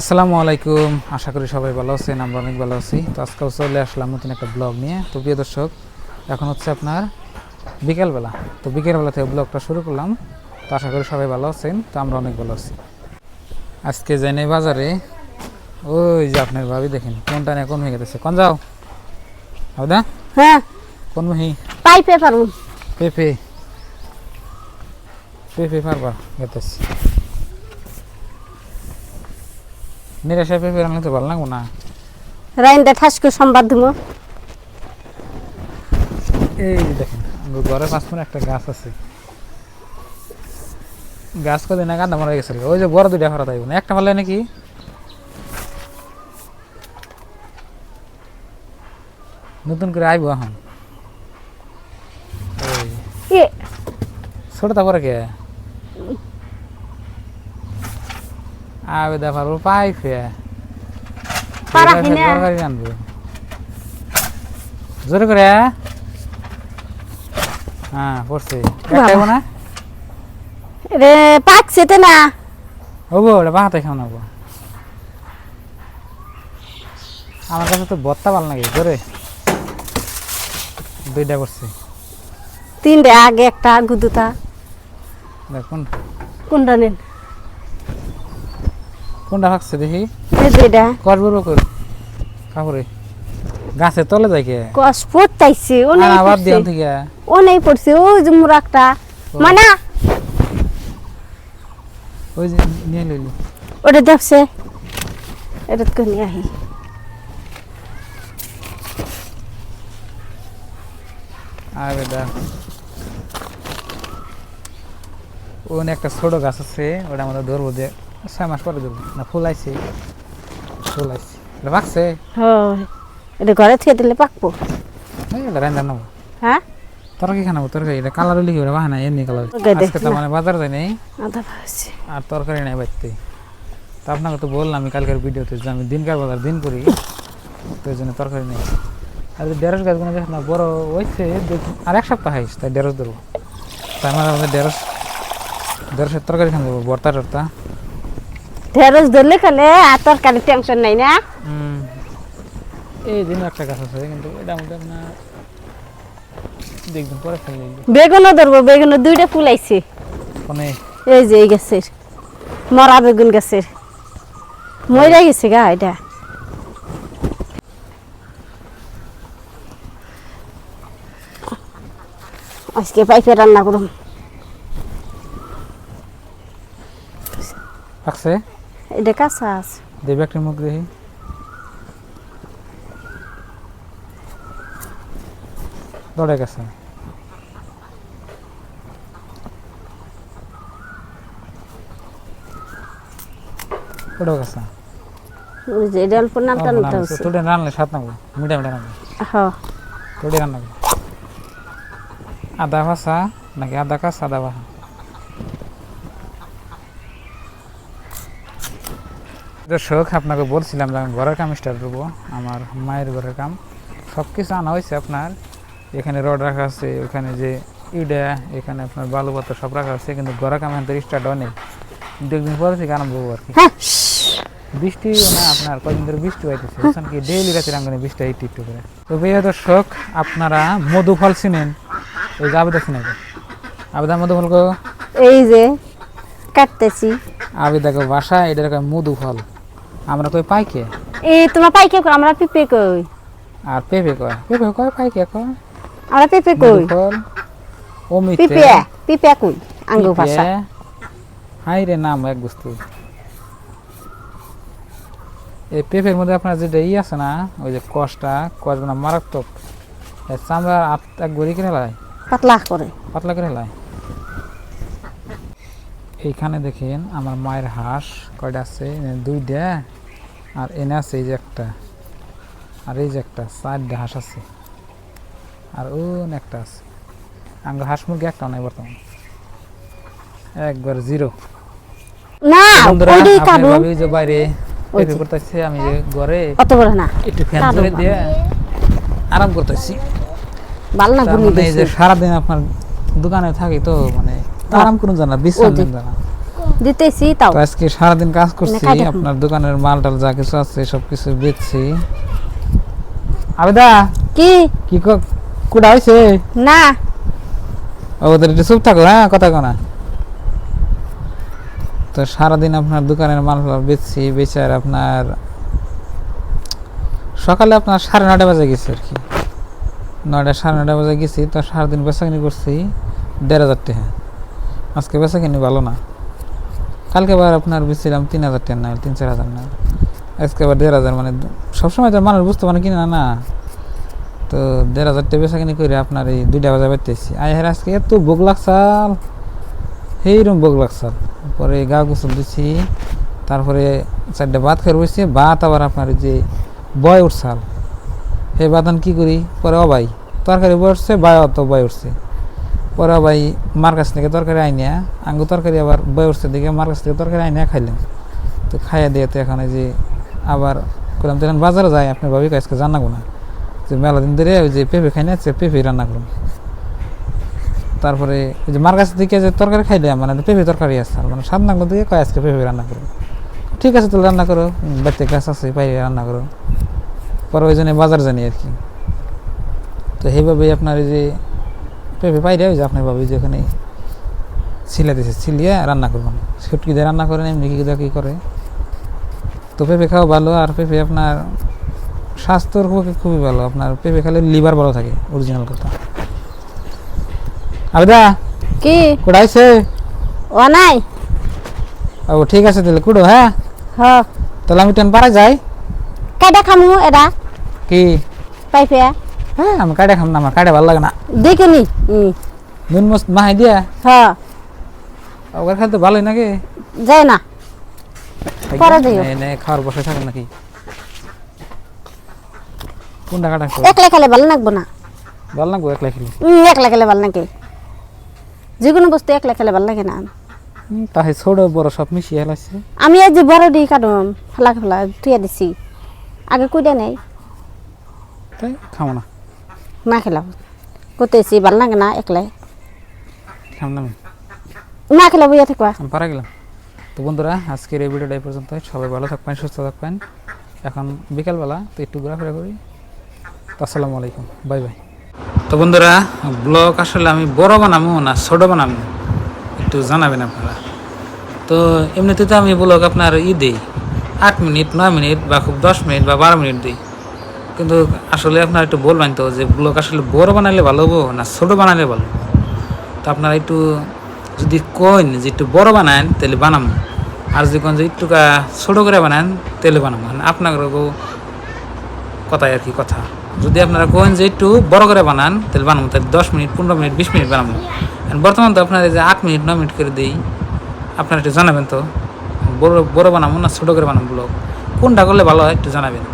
আসসালামু আলাইকুম। আশা করি সবাই ভালো আছেন আমরা অনেক ভালো আছি। তো আজকেও চলে আসলাম নতুন একটা ব্লগ নিয়ে। তো প্রিয় দর্শক এখন হচ্ছে আপনার বিকেলবেলা। তো বিকেলবেলা থেকে ব্লগটা শুরু করলাম। তো আশা করি সবাই ভালো আছেন তো আমরা অনেক ভালো আছি। আজকে যাই নাই বাজারে ওই যে আপনার ভাবি দেখেন কোনটা নিয়ে কোন হয়ে গেছে। কোন যাও? হ্যাঁ। কোন মহি পাইপে পারুন পেপে। পেপে পারবা গেতেছি। নিরাশা পেপে রান্না তো ভালো লাগবো না? রাইন্দা ঠাসকে সম্বাদ দিব। এই দেখেন আমার ঘরের পাঁচ একটা গাছ আছে। গাছ কদিন আগে আধা মারা ওই যে বড় দুইটা ফেরা না একটা ভালো নাকি? নতুন করে আইব এখন। ছোট তারপরে কে? আবে দা পারব না। তরকারি রানবো জোরে করে হ্যাঁ? পড়ছে একটা হইবো না? রে পাকছে তো না। হব ওটা বাহাতে খাও নাবো। আমার কাছে তো বত্তা ভালো লাগে জোরে। দুইটা করছে। তিনটা আগে একটা গুদুতা দেখুন কোনটা নেন? কোনটা ভাগছে দেখি? দুইটা। কর কাপড়ে। গাছের তলে যায় কে? কস পড়তাইছে ও নেই আবার দিয়ান থেকে। ও নেই পড়ছে ও যে মুরাকটা। মানে। ওই যে নিয়ে লইলি। ওটা দেখছে। এটা তো নিয়ে আহি আর বেটা ওখানে একটা ছোট গাছ আছে ওটা আমাদের ধরবো দিয়ে। ছয় মাস পরে ধরবো না ফুল আইছে। ফুল আইছে। এটা হয়। এটা ঘরে থেকে দিলে পাকবো। এটা রান্না নেব হ্যাঁ? তরকারি খানাবো? তরকারি এটা কালার লিখি ওটা বাহানা? এমনি কালার আজকে তো মানে বাজার যাই নাই। আর তরকারি নাই বাড়তে। তা আপনাকে তো বললাম আমি কালকের ভিডিওতে যে আমি দিনকার বাজার দিন করি তো জন্য তরকারি নেই। আর ঢেঁড়স গাছগুলো না বড় হয়েছে আর এক সপ্তাহ হাইস তাই ঢেঁড়স ধরবো। তাই আমার আমাদের ঢেঁড়স ঢেঁড়সের তরকারি খান দেবো বর্তা টর্তা। ঢেঁড়স ধরলে খেলে আর তরকারি টেনশন নাই না। এই দিন একটা গাছ আছে কিন্তু এটা আমাদের আপনার দেখবেন পরে ফেলে বেগুনও ধরবো বেগুনও দুইটা ফুল আইছে। ফোনে এই যে এই গাছের মরা বেগুন গাছের। মরে গেছে গা এটা। আজকে পাইপে রান্না করুন থাকছে এটা কাঁচা আছে। দেবে একটা মুখ দেখি। দৌড়ে গেছে ওটাও গেছে ওই যে এটা অল্প নামটা নিতে হচ্ছে। তোদের রান্নালে সাত নাগো মিঠা মিঠা নাগো হ্যাঁ তোদের রান্না আদা ভাষা নাকি আদা কাঁচা আদা ভাষা দর্শক আপনাকে বলছিলাম যে আমি ঘরের কাম স্টার্ট করব আমার মায়ের ঘরের কাম। সব কিছু আনা হয়েছে আপনার এখানে রড রাখা আছে ওখানে যে ইডা এখানে আপনার বালু পাতা সব রাখা আছে কিন্তু ঘরের কাম এখন স্টার্ট হয়নি। কিন্তু একদিন পরে থেকে আরম্ভ হব আর কি। হ্যাঁ বৃষ্টি না আপনার কদিন ধরে বৃষ্টি হইতেছে বুঝছেন কি ডেইলি রাতের আঙ্গনে বৃষ্টি একটু একটু করে তো প্রিয় দর্শক আপনারা মধু ফল চিনেন এই যে আবেদা চিনেন আবেদা মধু ফল এই যে কাটতেছি আবেদা গো বাসা এটার মধু ফল আমরা কই পাইকে এই তোমার পাইকে কই? আমরা পিপে কই? আর পেঁপে কয়? পেঁপে কয় পাইকে কয়? আমরা পিপে কই? অমিতে পিপে পিপে কই? আঙ্গু ভাষা। হাই রে নাম এক বস্তু। এই পেঁপের মধ্যে আপনার যেটা ই আছে না ওই যে কষটা কষটা মারাত্মক। এর চামড়া আপ এক গড়ি কিনে লাই? পাতলা করে। পাতলা করে লাই? এইখানে দেখেন আমার মায়ের হাঁস কয়টা আছে? এ দুইটা। আর এনে আছে এই যে একটা। আর এই যে একটা চারটা হাঁস আছে। আর ওন একটা আছে। আঙ্গ হাঁস মুরগি একটা নাই বর্তমান। একবার জিরো। বাইরে। করতেছে আমি যে ঘরে অত বড় না। একটু ফ্যান দিয়ে আরাম করতেছি। ভালো না ঘুমিয়ে মানে এই যে সারাদিন আপনার দোকানে থাকি তো মানে আরাম করুন জানা বিশ্রাম জানা দিতেছি তাও। আজকে সারাদিন কাজ করছি আপনার দোকানের মাল টাল যা কিছু আছে সব কিছু বেচছি। আবেদা কি? কি কুড়া না। ওদের একটু চুপ থাকো হ্যাঁ কথা কনা তো সারাদিন আপনার দোকানের মাল ফাল বেচছি বেচে আর আপনার সকালে আপনার সাড়ে নটা বাজে গেছি আর কি। নয়টা সাড়ে নটা বাজে গেছি তো সারাদিন বেচাকিনি করছি দেড় হাজার টাকা। আজকে বেচাকিনি ভালো না। কালকে আবার আপনার বেচছিলাম তিন হাজার টাকা না তিন, চার হাজার না আজকে আবার দেড় হাজার মানে সবসময় তো মানুষ বুঝতে পারে কিনা না তো দেড় হাজার টাকা বেচা কিনি করে আপনার এই দুইটা বাজে বাইতেছি আই হের আজকে এত ভোগ লাগছাল সেইরকম ভোগ লাগছাল পরে গা গোসল দিছি, তারপরে চারটে ভাত খেয়ে বসছি, ভাত আবার আপনার যে বয় উঠছাল সেই বাদান কি করি? পরে অবাই। তরকারি উঠছে বায় অত বয় উঠছে। পরে অবাই মার কাছ থেকে তরকারি আইনিয়া আঙ্গু তরকারি আবার বয় উঠছে দিকে মার কাছ থেকে তরকারি আইনিয়া খাইলাম তো খাইয়া দিয়ে তো এখন যে আবার করলাম তো এখন বাজারে যাই, আপনার ভাবি আজকে জানাব না। যে মেলা দিন ধরে ওই যে পেঁপে খাই না পেঁপে রান্না করুন। তারপরে ওই যে মার কাছ থেকে যে তরকারি খাইলে মানে পেঁপে তরকারি আছে মানে সাত নাগলো দিয়ে কয়, আজকে পেঁপে রান্না করো ঠিক আছে, তাহলে রান্না করো বাড়িতে গাছ আছে পাই রান্না করো। পরে ওই জন্য বাজার জানি আর কি। তো সেইভাবেই আপনার এই যে পেঁপে পাই ওই যে আপনার ভাবি যে ওখানে ছিলে দিছে ছিলিয়ে রান্না করবেন সুটকি দিয়ে রান্না করেন এমনি কি কী করে। তো পেঁপে খাওয়া ভালো আর পেঁপে আপনার স্বাস্থ্যর পক্ষে খুবই ভালো। আপনার পেঁপে খেলে লিভার ভালো থাকে অরিজিনাল কথা। আবেদা কি? কুড়াইছে ও নাই। ও ঠিক আছে তাহলে কুড়ো হ্যাঁ? হ। তাহলে আমি টেন পারা যাই। কাইটা খামু এরা কি? পাইপে। হ্যাঁ আমি কাটে খাম না আমার কাটে ভালো লাগে না। দেখিনি হুম নুন মস্ত মাহাই দিয়া? হ ওগুলো খেলতে ভালোই নাকি? যায় না। পরে দিও। নে, খাওয়ার বসে থাকুন নাকি? কোনটা কাটা একলা খেলে ভালো লাগবো না। ভালো লাগবো একলা খেলে? একলা খেলে ভালো লাগে যে কোনো বস্তু একলা খেলে ভালো লাগে না। তাহে ছোট বড় সব মিশিয়ে হেলাইছে আমি যে বড় দি কাটুম ফেলা ফেলা তুইয়া দিছি। আগে কুইডা নেই। তাই খাব না। না খেলাম। করতেছি ভালো লাগে না একলাই। না আমি। না খেলে বইয়া থাকবা। পারা গেলাম। তো বন্ধুরা আজকের এই ভিডিওটা এই পর্যন্ত সবাই ভালো থাকবেন সুস্থ থাকবেন। এখন বিকালবেলা তো একটু ঘোরাফেরা করি। আসসালামু আলাইকুম। Bye bye. তো বন্ধুরা ব্লগ আসলে আমি বড় বানাবো না ছোট বানাবো একটু জানাবেন আপনারা। তো এমনিতে তো আমি ব্লগ আপনার ই দিই। আট মিনিট নয় মিনিট বা খুব দশ মিনিট বা বারো মিনিট দিই। কিন্তু আসলে আপনারা একটু বলবেন তো যে ব্লগ আসলে বড় বানালে ভালো হব না ছোট বানালে ভালো? তো আপনারা একটু যদি কইন যে একটু বড় বানান, তাহলে বানাবো আর যদি কোন যে একটু ছোটো করে বানান, তাহলে বানাবো মানে আপনার কথাই আর কি কথা। যদি আপনারা কোন যে একটু বড় করে বানান, তাহলে বানাবো তাহলে দশ মিনিট, পনেরো মিনিট, বিশ মিনিট বানাবো বর্তমান তো আপনারা যে আট মিনিট ন মিনিট করে দিই। আপনারা একটু জানাবেন তো, বড় বড় বানাবো না ছোটো করে বানাবো ব্লগ? কোনটা করলে ভালো হয় একটু জানাবেন।